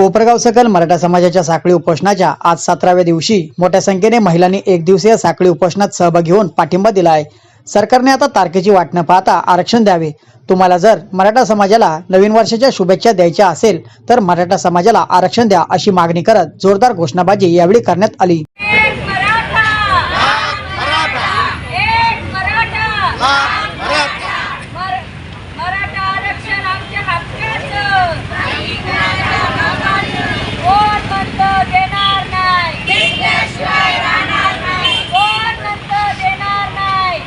कोपरगाव सकल मराठा समाजाच्या साखळी उपोषणाच्या आज सतराव्या दिवशी मोठ्या संख्येने महिलांनी एक दिवसीय साखळी उपोषणात सहभागी होऊन पाठिंबा दिला आहे. सरकारने आता तारखेची वाट न पाहता आरक्षण द्यावे. तुम्हाला जर मराठा समाजाला नवीन वर्षाच्या शुभेच्छा द्यायच्या असेल तर मराठा समाजाला आरक्षण द्या अशी मागणी करत जोरदार घोषणाबाजी यावेळी करण्यात आली एक मराठा एक मराठा मर- मराठा आरक्षण आमच्या हक्काचं कोण म्हणतं देणार नाही कोण म्हणतं देणार नाही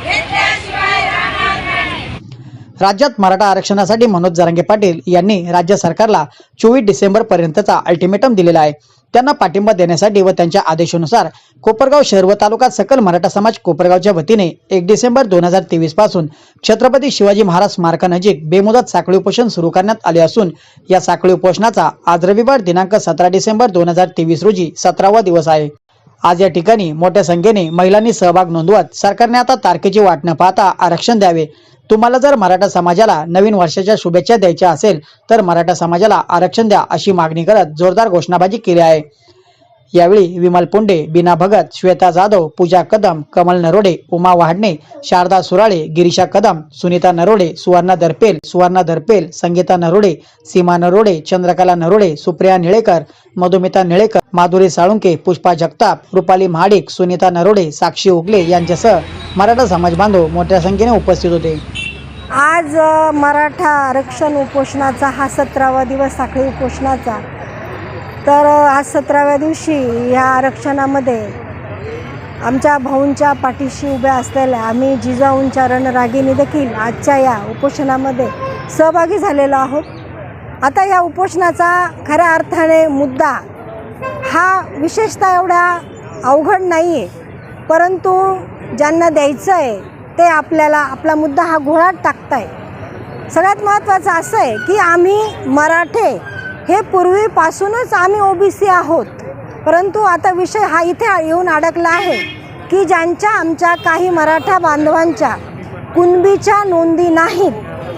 राज्यात मराठा आरक्षणासाठी मनोज जरांगे पाटील यांनी राज्य सरकारला चोवीस डिसेंबर पर्यंतचा अल्टिमेटम दिलेला आहे. त्यांना पाठिंबा देण्यासाठी व त्यांच्या आदेशानुसार कोपरगाव शहर व तालुका सकल मराठा समाज कोपरगावच्या वतीने एक डिसेंबर दोन हजार तेवीसपासून छत्रपती शिवाजी महाराज स्मारकानजीक बेमुदत साखळी उपोषण सुरू करण्यात आले असून या साखळी उपोषणाचा आज रविवार दिनांक सतरा डिसेंबर दोन हजार तेवीस रोजी सतरावा दिवस आहे. आज या ठिकाणी मोठ्या संख्येने महिलांनी सहभाग नोंदवत सरकारने आता तारखेची वाट न पाहता आरक्षण द्यावे. तुम्हाला जर मराठा समाजाला नवीन वर्षाच्या शुभेच्छा द्यायच्या असेल तर मराठा समाजाला आरक्षण द्या अशी मागणी करत जोरदार घोषणाबाजी केली आहे. यावेळी विमल पुंडे बीना भगत श्वेता जाधव पूजा कदम कमल नरोडे उमा वाहडणे शारदा सुराळे गिरीशा कदम सुनीता नरोडे सुवर्णा दरपेल सुवर्णा दरपेल संगीता नरोडे सीमा नरोडे चंद्रकला नरोडे सुप्रिया निळेकर मधुमिता निळेकर माधुरी साळुंके पुष्पा जगताप रुपाली महाडिक सुनीता नरोडे साक्षी उगले यांच्यासह मराठा समाज बांधव मोठ्या संख्येने उपस्थित होते. आज मराठा आरक्षण उपोषणाचा हा सतरावा दिवस साखळी उपोषणाचा तर आज सतराव्या दिवशी ह्या आरक्षणामध्ये आमच्या भाऊंच्या पाठीशी उभ्या असलेल्या आम्ही जिजाऊंच्या रणरागिणी देखील आजच्या या उपोषणामध्ये सहभागी झालेलो आहोत. आता या उपोषणाचा खऱ्या अर्थाने मुद्दा हा विशेषतः एवढा अवघड नाही आहे परंतु ज्यांना द्यायचं आहे ते आपल्याला आपला मुद्दा हा घोळात टाकताय सगळ्यात महत्त्वाचं असं आहे की आम्ही मराठे हे पूर्वीपासूनच आम्ही ओबीसी आहोत. परंतु आता विषय हा इथे येऊन अडकला आहे की ज्यांच्या आमच्या काही मराठा बांधवांच्या कुणबीच्या नोंदी नाहीत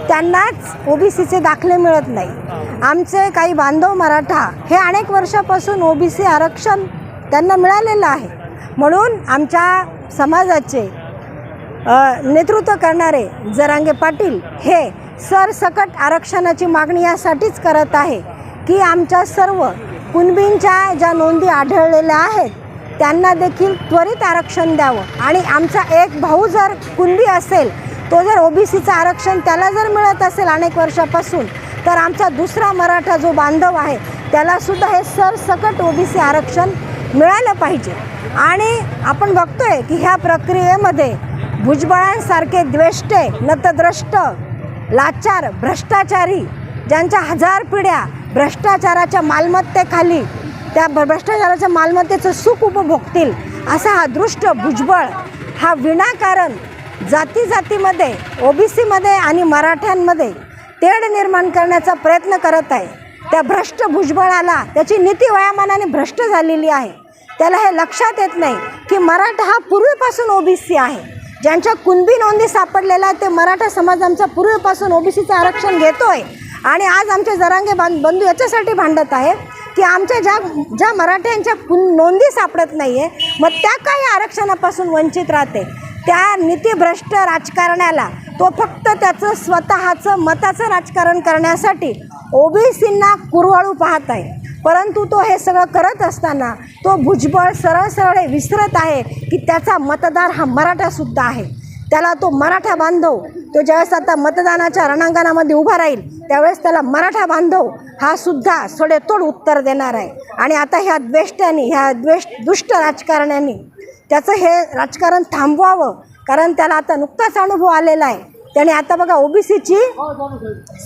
त्यांनाच ओबीसीचे दाखले मिळत नाही. आमचे काही बांधव मराठा हे अनेक वर्षापासून ओबीसी आरक्षण त्यांना मिळालेलं आहे. म्हणून आमच्या समाजाचे नेतृत्व करणारे जरांगे पाटील हे सरसकट आरक्षणाची मागणी यासाठीच करत आहे. की आमच्या सर्व कुणबींच्या ज्या नोंदी आढळलेल्या आहेत त्यांना देखील त्वरित आरक्षण द्यावं. आणि आमचा एक भाऊ जर कुणबी असेल तो जर ओबीसीचं आरक्षण त्याला जर मिळत असेल अनेक वर्षापासून तर आमचा दुसरा मराठा जो बांधव आहे त्यालासुद्धा हे सरसकट ओबीसी आरक्षण मिळालं पाहिजे. आणि आपण बघतोय की ह्या प्रक्रियेमध्ये भुजबळांसारखे द्वेष्टे नतद्रष्ट लाचार भ्रष्टाचारी ज्यांच्या हजार पिढ्या भ्रष्टाचाराच्या मालमत्तेखाली त्या भ्रष्टाचाराच्या मालमत्तेचं सुख उपभोगतील असा हा दृष्ट भुजबळ हा विनाकारण जाती जातीमध्ये ओबीसीमध्ये आणि मराठ्यांमध्ये तेढ निर्माण करण्याचा प्रयत्न करत आहे. त्या भ्रष्ट भुजबळाला त्याची नीती वयामानाने भ्रष्ट झालेली आहे. त्याला हे लक्षात येत नाही की मराठा हा पूर्वीपासून ओबीसी आहे. ज्यांच्या कुणबी नोंदी सापडलेला आहे ते मराठा समाज आमचा पूर्वीपासून ओबीसीचं आरक्षण घेतो आहे आणि आज आमचे जरांगे बां बंधू याच्यासाठी भांडत आहे की आमच्या ज्या ज्या मराठ्यांच्या नोंदी सापडत नाही आहे मग त्या काही आरक्षणापासून वंचित राहते. त्या नीतीभ्रष्ट राजकारण्याला तो फक्त त्याचं स्वतःचं मताचं राजकारण करण्यासाठी ओबीसींना कुरवाळू पाहत आहे. परंतु तो हे सगळं करत असताना तो भुजबळ सरळ सरळ हे विसरत आहे की त्याचा मतदार हा मराठासुद्धा आहे. त्याला तो मराठा बांधव तो ज्यावेळेस आता मतदानाच्या रणांगणामध्ये उभा राहील त्यावेळेस त्याला मराठा बांधव हा सुद्धा सडेतोड उत्तर देणार आहे. आणि आता ह्या द्वेष्ट्यांनी ह्या द्वेष दुष्ट राजकारण्यांनी त्याचं हे राजकारण थांबवावं कारण त्याला आता नुकताच अनुभव आलेला आहे. त्याने आता बघा ओबीसीची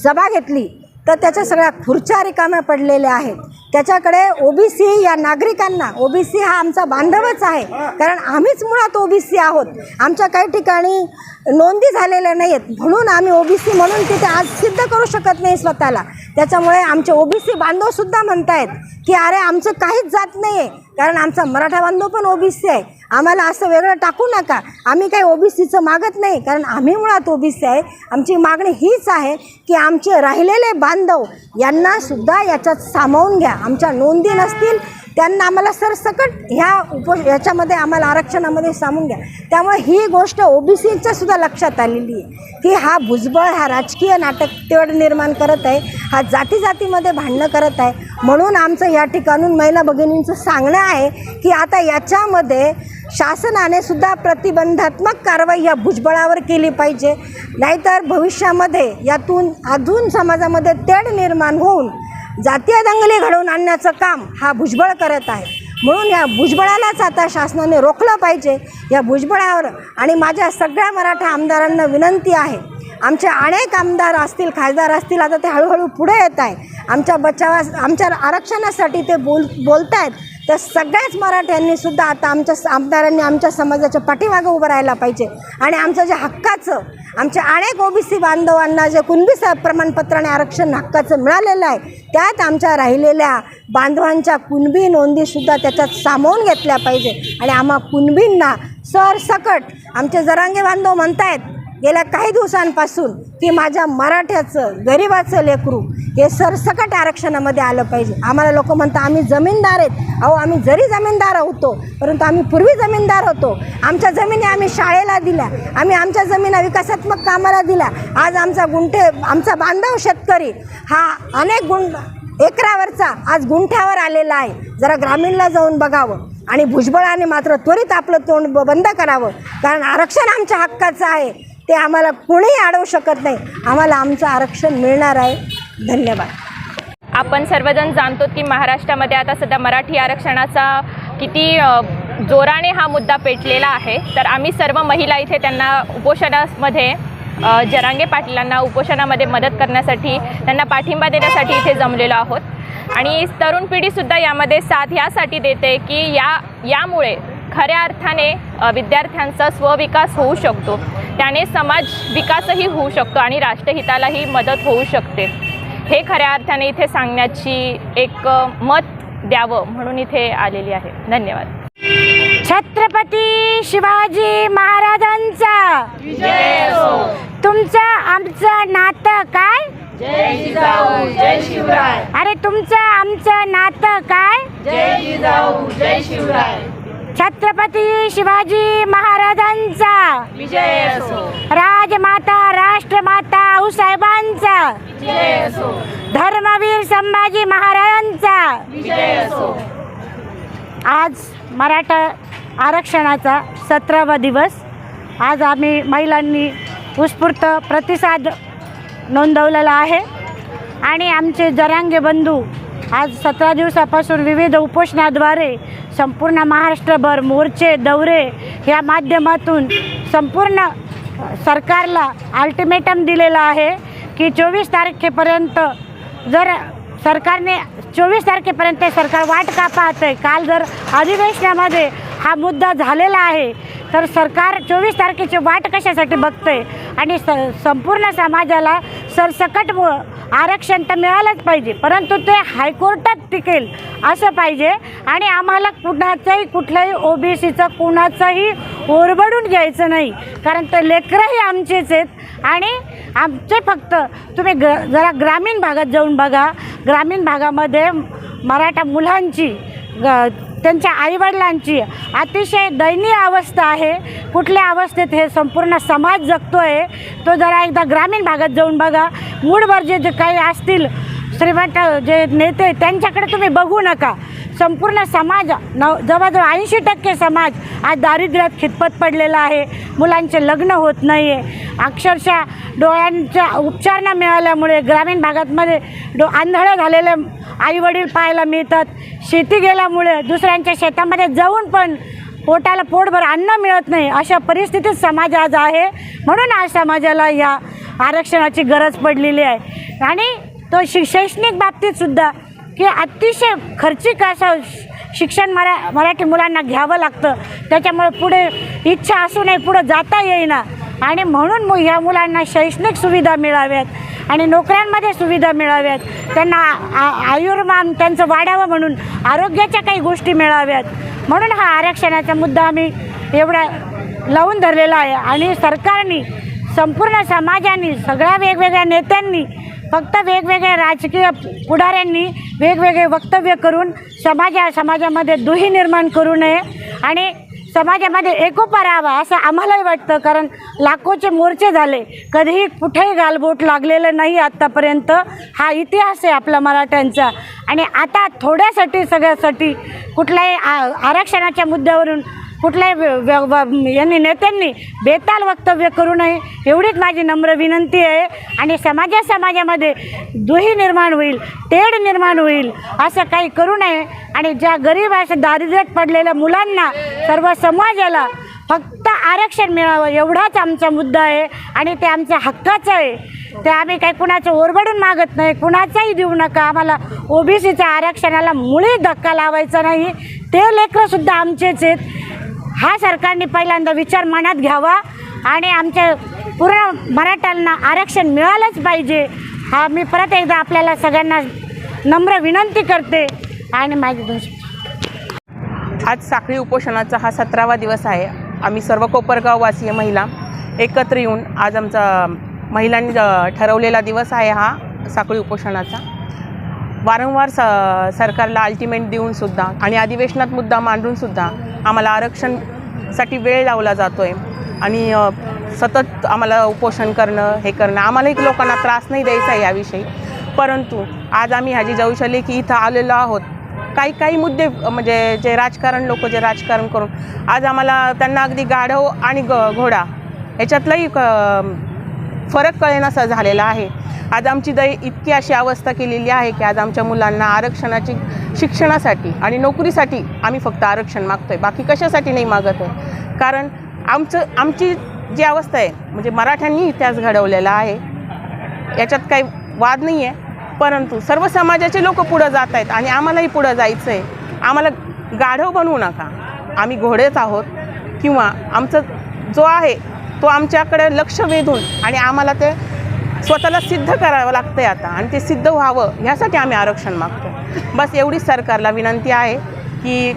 सभा घेतली. तर त्याच्या सगळ्या खुर्च्या रिकाम्या पडलेल्या आहेत. त्याच्याकडे ओबीसी या नागरिकांना ओबीसी हा आमचा बांधवच आहे. कारण आम्हीच मुळात ओबीसी आहोत. आमच्या काही ठिकाणी नोंदी झालेल्या नाही आहेत म्हणून आम्ही ओबीसी म्हणून तिथे आज सिद्ध करू शकत नाही स्वतःला. त्याच्यामुळे आमचे ओबीसी बांधवसुद्धा म्हणतायत की अरे आमचं काहीच जात नाही आहे कारण आमचा मराठा बांधव पण ओबीसी आहे. आम्हाला असं वेगळं टाकू नका. आम्ही काही ओबीसीचं मागत नाही कारण आम्ही मुळात ओबीसी आहे. आमची मागणी हीच आहे की आमचे राहिलेले बांधव यांना सुद्धा याच्यात सामावून घ्या. आमच्या नोंदी नसतील त्यांना आम्हाला सरसकट ह्या उप याच्यामध्ये आम्हाला आरक्षणामध्ये सामून घ्या. त्यामुळे ही गोष्ट ओबीसीच्या सुद्धा लक्षात आलेली आहे की हा भुजबळ हा राजकीय नाटक तेवढं निर्माण करत आहे हा जाती जातीमध्ये भांडणं करत आहे. म्हणून आमचं या ठिकाणून महिला भगिनींचं सांगणं आहे की आता याच्यामध्ये शासनाने सुद्धा प्रतिबंधात्मक कारवाई या भुजबळावर केली पाहिजे. नाहीतर भविष्यामध्ये यातून अजून समाजामध्ये तेढ निर्माण होऊन जातीय दंगली घडवून आणण्याचं काम हा भुजबळ करत आहे. म्हणून या भुजबळालाच आता शासनाने रोखलं पाहिजे. या भुजबळावर आणि माझ्या सगळ्या मराठा आमदारांना विनंती आहे. आमचे अनेक आमदार असतील खासदार असतील आता ते हळूहळू पुढे येत आहे आमच्या बचावा आमच्या आरक्षणासाठी ते बोल बोलत आहेत तर सगळ्याच मराठ्यांनी सुद्धा आता आमच्या आमदारांनी आमच्या समाजाच्या पाठीमागं उभं राहायला पाहिजे. आणि आमचं जे हक्काचं आमच्या अनेक ओबीसी बांधवांना जे कुणबी स प्रमाणपत्राने आरक्षण हक्काचं मिळालेलं आहे त्यात आमच्या राहिलेल्या बांधवांच्या कुणबी नोंदीसुद्धा त्याच्यात सामावून घेतल्या पाहिजे. आणि आम्हा कुणबींना सरसकट आमचे जरांगे बांधव म्हणतायत गेल्या काही दिवसांपासून की माझ्या मराठ्याचं गरिबाचं लेकरू हे सरसकट आरक्षणामध्ये आलं पाहिजे. आम्हाला लोक म्हणतात आम्ही जमीनदार आहेत. अहो आम्ही जरी जमीनदार होतो परंतु आम्ही पूर्वी जमीनदार होतो. आमच्या जमिनी आम्ही शाळेला दिल्या. आम्ही आमच्या जमिना विकासात्मक कामाला दिल्या. आज आमचा गुंठे आमचा बांधव शेतकरी हा अनेक गुण एकरावरचा आज गुंठ्यावर आलेला आहे. जरा ग्रामीणला जाऊन बघावं आणि भुजबळाने मात्र त्वरित आपलं तोंड बंद करावं. कारण आरक्षण आमच्या हक्काचं आहे. ते आम्हाला कोणीही अडवू शकत नाही. आम्हाला आमचं आरक्षण मिळणार आहे. धन्यवाद. आपण सर्वजण जाणतो की महाराष्ट्रामध्ये आता सध्या मराठी आरक्षणाचा किती जोराने हा मुद्दा पेटलेला आहे. तर आम्ही सर्व महिला इथे त्यांना उपोषणामध्ये जरांगे पाटलांना उपोषणामध्ये मदत करण्यासाठी त्यांना पाठिंबा देण्यासाठी इथे जमलेलो आहोत. आणि तरुण पिढीसुद्धा यामध्ये साथ यासाठी देते की या यामुळे खऱ्या अर्थाने विद्यार्थ्यांचा स्वविकास होऊ शकतो. त्याने समाज विकासही होऊ शकतो आणि राष्ट्रहितालाही मदत होऊ शकते. हे खऱ्या अर्थाने इथे सांगण्याची एक मत द्यावं म्हणून इथे आलेली आहे. धन्यवाद. छत्रपती शिवाजी महाराजांचा. तुमचं आमचं नातं काय? अरे तुमचं आमचं नातं काय? छत्रपती शिवाजी महाराजांचा. राजमाता राष्ट्रमाता आऊसाहेबांचा धर्मवीर संभाजी महाराजांचा. आज मराठा आरक्षणाचा सतरावा दिवस. आज आम्ही महिलांनी उत्स्फूर्त प्रतिसाद नोंदवलेला आहे. आणि आमचे जरांगे बंधू आज सतरा दिवसापासून विविध उपोषणाद्वारे संपूर्ण महाराष्ट्रभर मोर्चे दौरे या माध्यमातून संपूर्ण सरकारला अल्टिमेटम दिलेला आहे की चोवीस तारखेपर्यंत जर सरकारने चोवीस तारखेपर्यंत सरकार वाट का पाहत आहे काल जर अधिवेशनामध्ये हा मुद्दा झालेला आहे तर सरकार चोवीस तारखेची वाट कशासाठी बघतंय? आणि स संपूर्ण समाजाला सरसकट व आरक्षण तर मिळालंच पाहिजे परंतु ते हायकोर्टात टिकेल असं पाहिजे आणि आम्हाला कुणाचंही कुठल्याही ओबीसीचं कुणाचंही ओरबडून घ्यायचं नाही कारण ते लेकरंही आमचेच आहेत आणि आमचे फक्त तुम्ही ग जरा ग्रामीण भागात जाऊन बघा ग्रामीण भागामध्ये मराठा मुलांची ग त्यांच्या आईवडिलांची अतिशय दयनीय अवस्था आहे. कुठल्या अवस्थेत हे संपूर्ण समाज जगतो आहे तो जरा एकदा ग्रामीण भागात जाऊन बघा. मूडभर जे जे काही असतील श्रीमंत जे नेते त्यांच्याकडे तुम्ही बघू नका. संपूर्ण समाज नव जवळजवळ ऐंशी टक्के समाज आज दारिद्र्यात खितपत पडलेला आहे. मुलांचे लग्न होत नाही आहे अक्षरशः डोळ्यांच्या उपचार न मिळाल्यामुळे ग्रामीण भागातमध्ये डो आंधळं झालेले आईवडील पाहायला मिळतात. शेती गेल्यामुळे दुसऱ्यांच्या शेतामध्ये जाऊन पण पोटाला पोटभर अन्न मिळत नाही. अशा परिस्थितीत समाज आज आहे. म्हणून आज समाजाला या आरक्षणाची गरज पडलेली आहे. आणि तो शि शैक्षणिक बाबतीतसुद्धा की अतिशय खर्चिक असं शिक्षण मरा मराठी मुलांना घ्यावं लागतं. त्याच्यामुळे पुढे इच्छा असूनही पुढं जाता येईना. आणि म्हणून मग ह्या मुलांना शैक्षणिक सुविधा मिळाव्यात आणि नोकऱ्यांमध्ये सुविधा मिळाव्यात. त्यांना आ- आयुर्मान त्यांचं वाढावं म्हणून आरोग्याच्या काही गोष्टी मिळाव्यात. म्हणून हा आरक्षणाचा मुद्दा आम्ही एवढा लावून धरलेला आहे. आणि सरकारने संपूर्ण समाजाने सगळ्या वेगवेगळ्या नेत्यांनी फक्त वेगवेगळ्या राजकीय पुढाऱ्यांनी वेगवेगळे वक्तव्य करून समाजा समाजामध्ये दुही निर्माण करू नये आणि समाजामध्ये एकोपा राहावा असं आम्हालाही वाटतं कारण लाखोचे मोर्चे झाले. कधीही कुठेही गालबोट लागलेलं नाही आत्तापर्यंत. हा इतिहास आहे आपला मराठ्यांचा. आणि आता थोड्यासाठी सगळ्यासाठी कुठल्याही आ- आरक्षणाच्या मुद्द्यावरून कुठल्याही व्य- व्य- यांनी नेत्यांनी बेताल वक्तव्य करू नये. एवढीच माझी नम्र विनंती आहे. आणि समाजा समाजामध्ये दुही निर्माण होईल तेढ निर्माण होईल असं काही करू नये. आणि ज्या गरीब अशा दारिद्र्यात पडलेल्या मुलांना सर्व समाजाला फक्त आरक्षण मिळावं एवढाच आमचा मुद्दा आहे. आणि ते आमच्या हक्काचं आहे. ते आम्ही काही कुणाचं ओरबडून मागत नाही कुणाचाही देऊ नका. आम्हाला ओबीसीच्या आरक्षणाला मुळी धक्का लावायचा नाही. ते लेकरंसुद्धा आमचेच आहेत. हा सरकारने पहिल्यांदा विचार मनात घ्यावा आणि आमच्या पूर्ण मराठ्यांना आरक्षण मिळालंच पाहिजे. हा मी परत एकदा आपल्याला सगळ्यांना नम्र विनंती करते आणि माझी दोन आज साखळी उपोषणाचा हा सतरावा दिवस आहे. आम्ही सर्व कोपरगाववासीय महिला. एकत्र येऊन आज आमचा महिलांनी ठरवलेला दिवस आहे हा साखळी उपोषणाचा. वारंवार स सरकारला अल्टिमेट देऊनसुद्धा आणि अधिवेशनात मुद्दा मांडूनसुद्धा आम्हाला आरक्षणसाठी वेळ लावला जातो आहे आणि सतत आम्हाला उपोषण करणं हे करणं आम्हालाही लोकांना त्रास नाही द्यायचा आहे याविषयी. परंतु आज आम्ही ह्याची शकले की इथं आलेलो आहोत. काही काही मुद्दे म्हणजे जे राजकारण लोक जे राजकारण करून आज आम्हाला त्यांना अगदी गाढव आणि ग घोडा ह्याच्यातलाही क फरक कळेनासा झालेला आहे. आज आमची दय इतकी अशी अवस्था केलेली आहे की आज आमच्या मुलांना आरक्षणाची शिक्षणासाठी आणि नोकरीसाठी आम्ही फक्त आरक्षण मागतो आहे बाकी कशासाठी नाही मागत आहे? कारण आमचं आमची जी अवस्था आहे म्हणजे मराठ्यांनी इतिहास घडवलेला आहे याच्यात काही वाद नाही आहे. परंतु सर्व समाजाचे लोक पुढं जात आहेत आणि आम्हालाही पुढं जायचं आहे आम्हाला गाढव बनवू नका. आम्ही घोडेच आहोत किंवा आमचं जो आहे तो आमच्याकडे लक्ष वेधून आणि आम्हाला ते स्वतःला सिद्ध करावं लागतं आहे आता आणि ते सिद्ध व्हावं ह्यासाठी आम्ही आरक्षण मागतो बस एवढीच सरकारला विनंती आहे की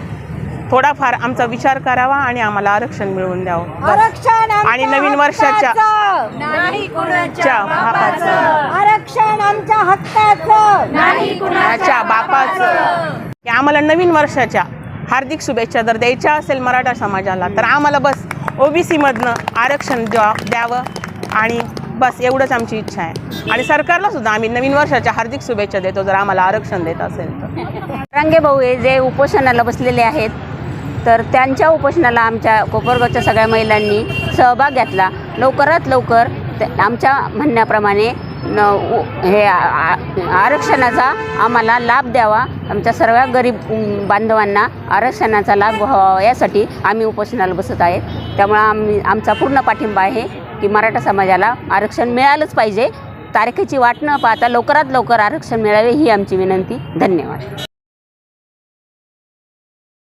थोडाफार आमचा विचार करावा आणि आम्हाला आरक्षण मिळवून द्यावं. आरक्षण आमच्या आणि नवीन वर्षाच्या हक्काचं. नाही कुणाच्या च्या बापाचं. आरक्षण आमच्या हक्काचं. बापाचं. आम्हाला नवीन वर्षाच्या हार्दिक शुभेच्छा जर द्यायच्या असेल मराठा समाजाला तर आम्हाला बस ओबीसीमधनं आरक्षण द्या द्यावं आणि बस एवढंच आमची इच्छा आहे. आणि सरकारला सुद्धा आम्ही नवीन वर्षाच्या हार्दिक शुभेच्छा देतो जर आम्हाला आरक्षण देत असेल तर. रांगे भाऊ हे जे उपोषणाला बसलेले आहेत तर त्यांच्या उपोषणाला आमच्या कोपरगावच्या सगळ्या महिलांनी सहभाग घेतला. लवकरात लवकर आमच्या म्हणण्याप्रमाणे न उ- हे आरक्षणाचा आम्हाला लाभ द्यावा. आमच्या सर्व गरीब बांधवांना आरक्षणाचा लाभ व्हावा यासाठी आम्ही उपोषणाला बसत आहेत त्यामुळं आम्ही आमचा पूर्ण पाठिंबा आहे की मराठा समाजाला आरक्षण मिळालंच पाहिजे. तारखेची वाट न पाहता लवकरात लवकर आरक्षण मिळावे ही आमची विनंती. धन्यवाद.